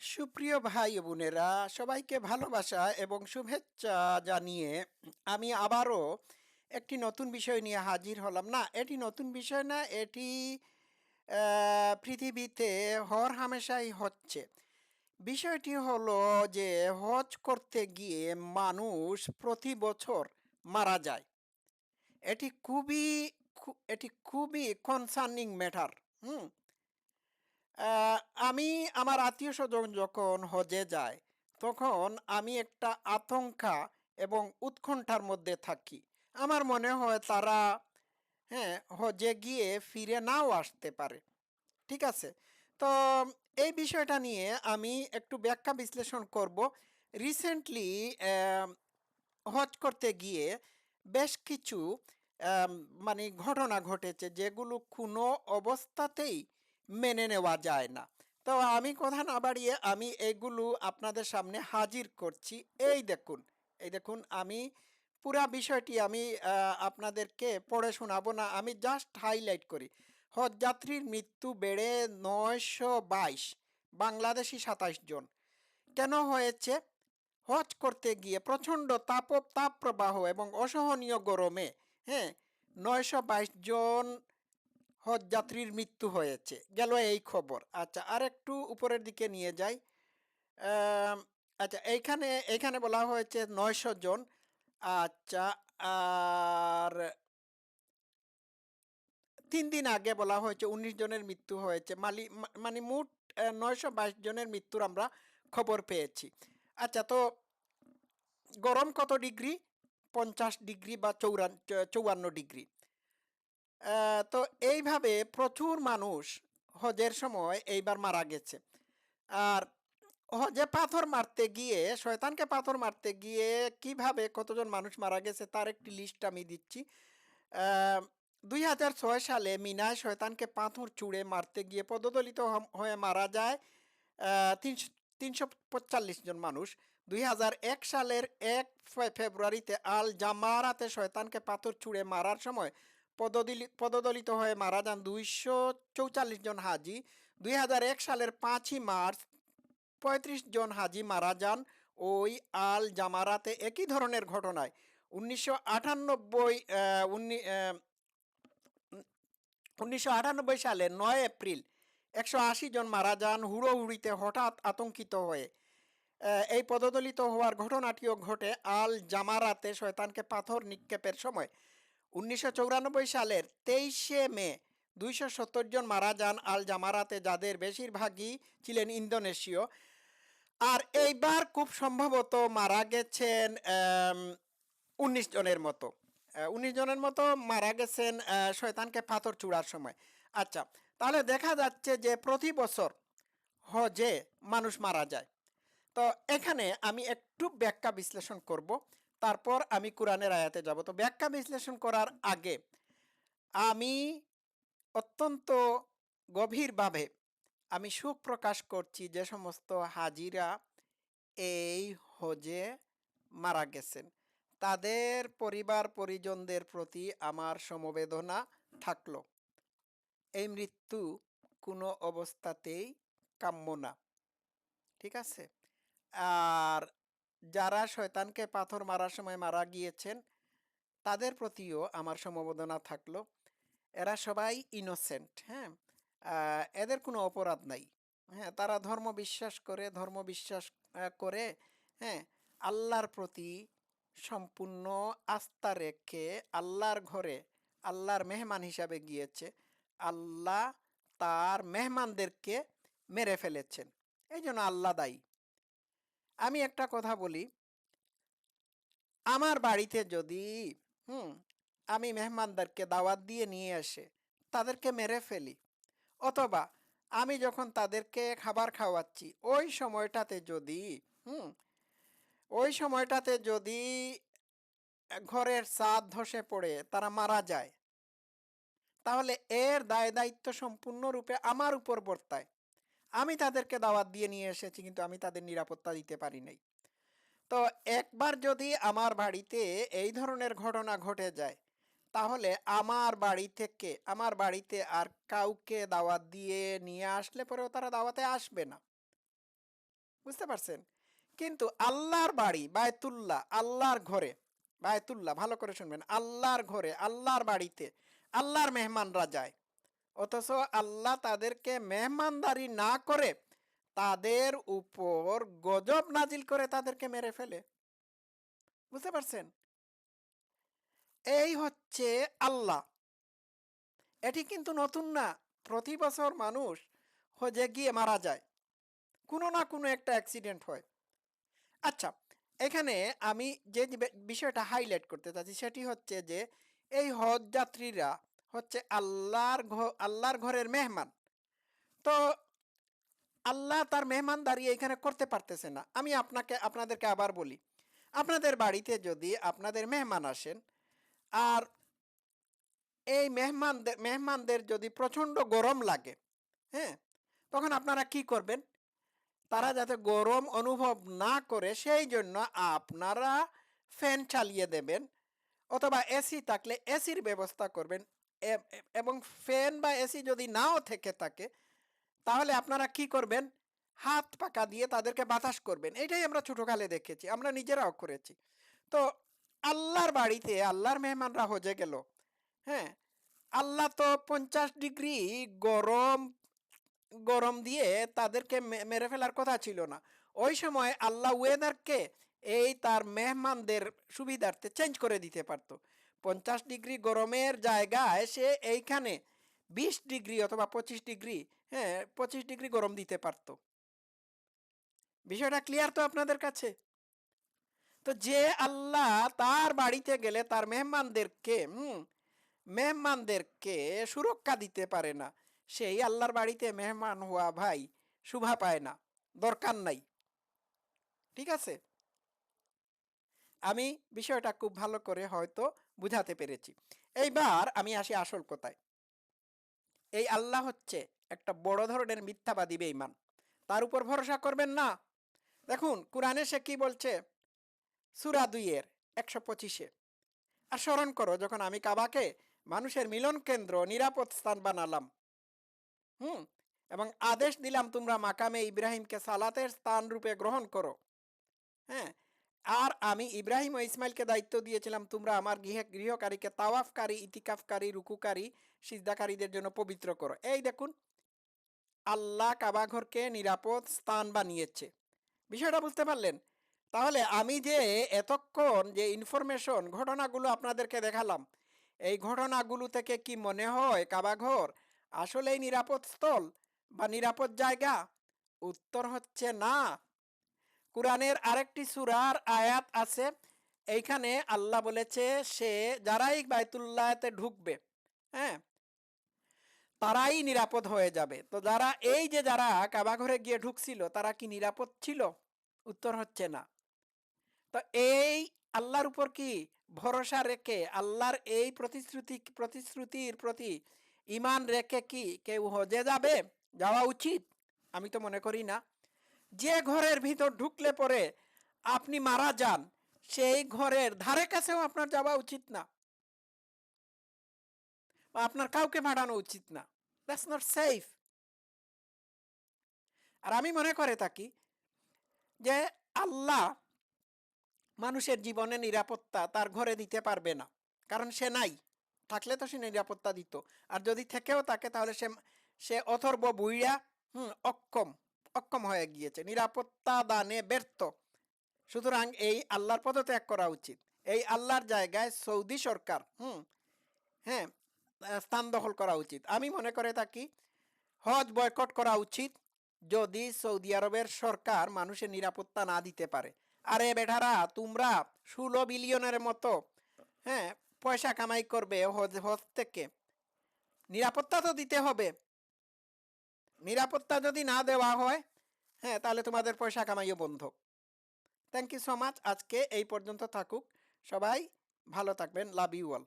সুপ্রিয় ভাই বোনেরা, সবাইকে ভালোবাসা এবং শুভেচ্ছা জানিয়ে আমি আবারও একটি নতুন বিষয় নিয়ে হাজির হলাম। না, এটি নতুন বিষয় না, এটি পৃথিবীতে হর হামেশাই হচ্ছে। বিষয়টি হলো যে হজ করতে গিয়ে মানুষ প্রতি বছর মারা যায়। এটি খুবই এটি খুবই কনসার্নিং ম্যাটার হুম? আমি আমার আত্মীয় স্বজন যখন হজে যায়, তখন আমি একটা আতঙ্কা এবং উৎকণ্ঠার মধ্যে থাকি। আমার মনে হয় তারা হ্যাঁ হজে গিয়ে ফিরে নাও আসতে পারে। ঠিক আছে? তো এই বিষয়টা নিয়ে আমি একটু ব্যাখ্যা বিশ্লেষণ করব। রিসেন্টলি হজ করতে গিয়ে বেশ কিছু মানে ঘটনা ঘটেছে যেগুলো কোনো অবস্থাতেই মেনে নেওয়া যায় না। তো আমি কথা না বাড়িয়ে আমি এগুলো আপনাদের সামনে হাজির করছি। এই দেখুন এই দেখুন, আমি পুরা বিষয়টি আমি আপনাদেরকে পড়ে শোনাবো না। আমি জাস্ট হাইলাইট করি। হজযাত্রীর মৃত্যু বেড়ে নয়শো বাইশ, বাংলাদেশি সাতাইশ জন। কেন হয়েছে? হজ করতে গিয়ে প্রচণ্ড তাপ তাপ প্রবাহ এবং অসহনীয় গরমে হ্যাঁ নয়শো বাইশ জন হজযাত্রীর মৃত্যু হয়েছে। গেল এই খবর। আচ্ছা আর একটু উপরের দিকে নিয়ে যাই। আচ্ছা এইখানে এইখানে বলা হয়েছে নয়শো জন। আচ্ছা আর তিন দিন আগে বলা হয়েছে উনিশ জনের মৃত্যু হয়েছে। মালি মানে মোট নয়শো বাইশ জনের মৃত্যুর আমরা খবর পেয়েছি। আচ্ছা তো গরম কত ডিগ্রি? পঞ্চাশ ডিগ্রি বা চৌরান, চৌয়ান্ন ডিগ্রি। তো এইভাবে প্রচুর মানুষ হজের সময় এইবার মারা গেছে। আর হজে পাথর মারতে গিয়ে, শয়তানকে পাথর মারতে গিয়ে কীভাবে কতজন মানুষ মারা গেছে তার একটি লিস্ট আমি দিচ্ছি। দুই হাজার ছয় সালে মিনায় শয়তানকে পাথর চুড়ে মারতে গিয়ে পদদলিত হয়ে মারা যায় তিনশো তিনশো পঁচাল্লিশ জন মানুষ। দুই হাজার এক সালের এক ফেব্রুয়ারিতে আল জামারাতে শয়তানকে পাথর ছুঁড়ে মারার সময় পদদলিত হয়ে মারা যান দুইশো চৌচল্লিশ জন হাজি। দুই হাজার এক সালের পাঁচই মার্চ পঁয়ত্রিশ জন হাজি মারা যান ওই আল জামারাতে একই ধরনের ঘটনায় উনিশশো আটানব্বই উনিশশো আটানব্বই সালে নয় এপ্রিল একশো আশি জন মারা যান হুড়োহুড়িতে হঠাৎ আতঙ্কিত হয়ে। এই পদদলিত হওয়ার ঘটনাটিও ঘটে আল জামারাতে শয়তানকে পাথর নিক্ষেপের সময়। উনিশশো সালের তেইশে মে, দুইশো সত্তর জন মারা যান আল জামারাতে, যাদের বেশিরভাগই ছিলেন ইন্দোনেশীয়। আর এইবার খুব সম্ভবত মারা গেছেন উনিশ জনের মতো। উনিশ জনের মতো মারা গেছেন শয়তানকে পাথর চূড়ার সময়। আচ্ছা তাহলে দেখা যাচ্ছে যে প্রতি বছর হজে মানুষ মারা যায়। তো এখানে আমি একটু ব্যাখ্যা বিশ্লেষণ করব। তারপর আমি কোরআনের আয়াতে যাব। তো ব্যাখ্যা বিশ্লেষণ করার আগে আমি অত্যন্ত গভীরভাবে আমি সুখ প্রকাশ করছি যে সমস্ত হাজিরা এই হজে মারা গেছেন। তাদের পরিবার পরিজনদের প্রতি আমার সমবেদনা থাকল। এই মৃত্যু কোনো অবস্থাতেই কাম্য না। ঠিক আছে? আর যারা শয়তানকে পাথর মারার সময় মারা গিয়েছেন, তাদের প্রতিও আমার সমবেদনা থাকল। এরা সবাই ইনোসেন্ট হ্যাঁ? এদের কোনো অপরাধ নাই। হ্যাঁ তারা ধর্ম বিশ্বাস করে, ধর্ম বিশ্বাস করে হ্যাঁ? আল্লাহর প্রতি সম্পূর্ণ আস্থা রেখে আল্লাহর ঘরে, আল্লাহর মেহমান হিসাবে গিয়েছে। আল্লাহ তার মেহমানদেরকে মেরে ফেলেছেন। এই জন্য আল্লাহ দায়ী। আমি একটা কথা বলি। আমার বাড়িতে যদি, হুম, আমি মেহমানদেরকে দাওয়াত দিয়ে নিয়ে আসে তাদেরকে মেরে ফেলি, অথবা আমি যখন তাদেরকে খাবার খাওয়াচ্ছি, ওই সময়টাতে যদি, হুম, ওই সময়টাতে যদি ঘরের ছাদ ধসে পড়ে, তারা মারা যায়, তাহলে এর দায় দায়িত্ব সম্পূর্ণরূপে আমার উপর বর্তায়। আমি তাদেরকে দাওয়াত দিয়ে নিয়ে এসেছি, কিন্তু আমি তাদের নিরাপত্তা দিতে পারি নাই। তো একবার যদি আমার বাড়িতে এই ধরনের ঘটনা ঘটে যায়, তাহলে আমার বাড়ি থেকে, আমার বাড়িতে আর কাউকে দাওয়াত দিয়ে নিয়ে আসলে পরেও তারা দাওয়াতে আসবে না। বুঝতে পারছেন? কিন্তু আল্লাহর বাড়ি, বায়তুল্লাহ, আল্লাহর ঘরে, বায়তুল্লাহ, ভালো করে শুনবেন, আল্লাহর ঘরে, আল্লাহর বাড়িতে, আল্লাহর মেহমানরা যায় অথচ আল্লাহ তাদেরকে মেহমানদারি না করে তাদের উপর গজব নাজিল করে তাদেরকে মেরে ফেলে। বুঝতে পারছেন? এই হচ্ছে আল্লাহ। এটি কিন্তু নতুন না, প্রতি বছর মানুষ হজে গিয়ে মারা যায়। কোনো না কোনো একটা অ্যাক্সিডেন্ট হয়। আচ্ছা এখানে আমি যে বিষয়টা হাইলাইট করতে চাচ্ছি সেটি হচ্ছে যে এই হজ যাত্রীরা হচ্ছে আল্লাহর আল্লাহর ঘরের মেহমান। তো আল্লাহ তার মেহমানদারি এখানে করতে পারতেছে না। আমি আপনাকে, আপনাদেরকে আবার বলি, আপনাদের বাড়িতে যদি আপনাদের মেহমান আসেন, আর এই মেহমানদের মেহমানদের যদি প্রচণ্ড গরম লাগে হ্যাঁ তখন আপনারা কি করবেন? তারা যাতে গরম অনুভব না করে, সেই জন্য আপনারা ফ্যান চালিয়ে দেবেন, অথবা এসি থাকলে এসির ব্যবস্থা করবেন। এবং ফ্যান বা এসি যদি নাও থেকে থাকে, তাহলে আপনারা কি করবেন? হাত পাকা দিয়ে তাদেরকে বাতাস করবেন। এটাই আমরা ছোটোকালে দেখেছি, আমরা নিজেরাও করেছি। তো আল্লাহর বাড়িতে আল্লাহর মেহমানরা হজে গেল হ্যাঁ? আল্লাহ তো পঞ্চাশ ডিগ্রি গরম গরম দিয়ে তাদেরকে মেরে ফেলার কথা ছিল না। ওই সময় আল্লাহ ওয়েদারকে এই তার মেহমানদের সুবিধার্থে চেঞ্জ করে দিতে পারতো। পঞ্চাশ ডিগ্রি গরমের জায়গায় সে এইখানে বিশ ডিগ্রি অথবা পঁচিশ ডিগ্রি হ্যাঁ পঁচিশ ডিগ্রি গরম দিতে পারতো। বিষয়টা ক্লিয়ার তো আপনাদের কাছে? তো যে আল্লাহ তার বাড়িতে গেলে তার মেহমানদেরকে, হুম, মেহমানদেরকে সুরক্ষা দিতে পারে না, সেই আল্লাহর বাড়িতে মেহমান হওয়া ভাই শুভা পায় না, দরকার নাই। ঠিক আছে? আমি বিষয়টা খুব ভালো করে হয়তো বুঝাতে পেরেছি। এইবার আমি আসি আসল কথায়। এই আল্লাহ হচ্ছে একটা বড় ধরনের মিথ্যাবাদী বেঈমান। তার উপর ভরসা করবেন না। দেখুন, কোরআনে সে কি বলছে? সুরা দুইয়ের একশো পঁচিশে। আর স্মরণ করো, যখন আমি কাবাকে মানুষের মিলন কেন্দ্র, নিরাপদ স্থান বানালাম, হুম, এবং আদেশ দিলাম তোমরা মাকামে ইব্রাহিমকে সালাতের স্থান রূপে গ্রহণ করো হ্যাঁ আর আমি ইব্রাহিম ও ইসমাইলকে দায়িত্ব দিয়েছিলাম, তোমরা আমার গৃহে গৃহকারীকে তাওয়াফকারী, ইতিকাফকারী, রুকুকারী, সিজদাকারীদের জন্য পবিত্র করো। এই দেখুন, আল্লাহ কাবাঘরকে নিরাপদ স্থান বানিয়েছে। বিষয়টা বুঝতে পারলেন? তাহলে আমি যে এতক্ষণ যে ইনফরমেশন ঘটনাগুলো আপনাদেরকে দেখালাম, এই ঘটনাগুলো থেকে কি মনে হয় কাবাঘর আসলেই নিরাপদ স্থল বা নিরাপদ জায়গা? উত্তর হচ্ছে না। কোরআনের আরেকটি সুরার আয়াত আছে। এইখানে আল্লাহ বলেছে, সে যারাই বাইতুল্লাহতে ঢুকবে হ্যাঁ তারাই নিরাপদ হয়ে যাবে। তো যারা, এই যে যারা কাবাঘরে গিয়ে ঢুকছিল, তারা কি নিরাপদ ছিল? উত্তর হচ্ছে না। তো এই আল্লাহর উপর কি ভরসা রেখে, আল্লাহর এই প্রতিশ্রুতি, প্রতিশ্রুতির প্রতি ইমান রেখে কি কেউ হজে যাবে? যাওয়া উচিত? আমি তো মনে করি না। যে ঘরের ভিতর ঢুকলে পরে আপনি মারা যান, সেই ঘরের ধারে কাছেও আপনার যাওয়া উচিত না। আপনার কাউকে ভাড়ানো উচিত না। দ্যাটস নট সেফ আর আমি মনে করে থাকি যে আল্লাহ মানুষের জীবনে নিরাপত্তা তার ঘরে দিতে পারবে না। কারণ সে নাই। থাকলে তো সে নিরাপত্তা দিত। আর যদি থেকেও থাকে তাহলে সে সে অথর্ব বুইড়া, হুম, অক্ষম। অক্ষম হয়ে গিয়েছে, নিরাপত্তা দানে ব্যর্থ। সুতরাং এই আল্লাহর পদত্যাগ করা উচিত। এই আল্লাহর জায়গায় সৌদি সরকার, হুম হ্যাঁ স্থান দখল করা উচিত। আমি মনে করে থাকি হজ বয়কট করা উচিত যদি সৌদি আরবের সরকার মানুষের নিরাপত্তা না দিতে পারে। আরে বেটারা, তোমরা ষোলো বিলিয়নের মতো হ্যাঁ পয়সা কামাই করবে হজ হজ থেকে। নিরাপত্তা তো দিতে হবে। নিরাপত্তা যদি না দেওয়া হয় হ্যাঁ তাহলে তোমাদের পয়সা কামাইও বন্ধ। থ্যাংক ইউ সো মাচ আজকে এই পর্যন্ত থাকুক। সবাই ভালো থাকবেন। Love you all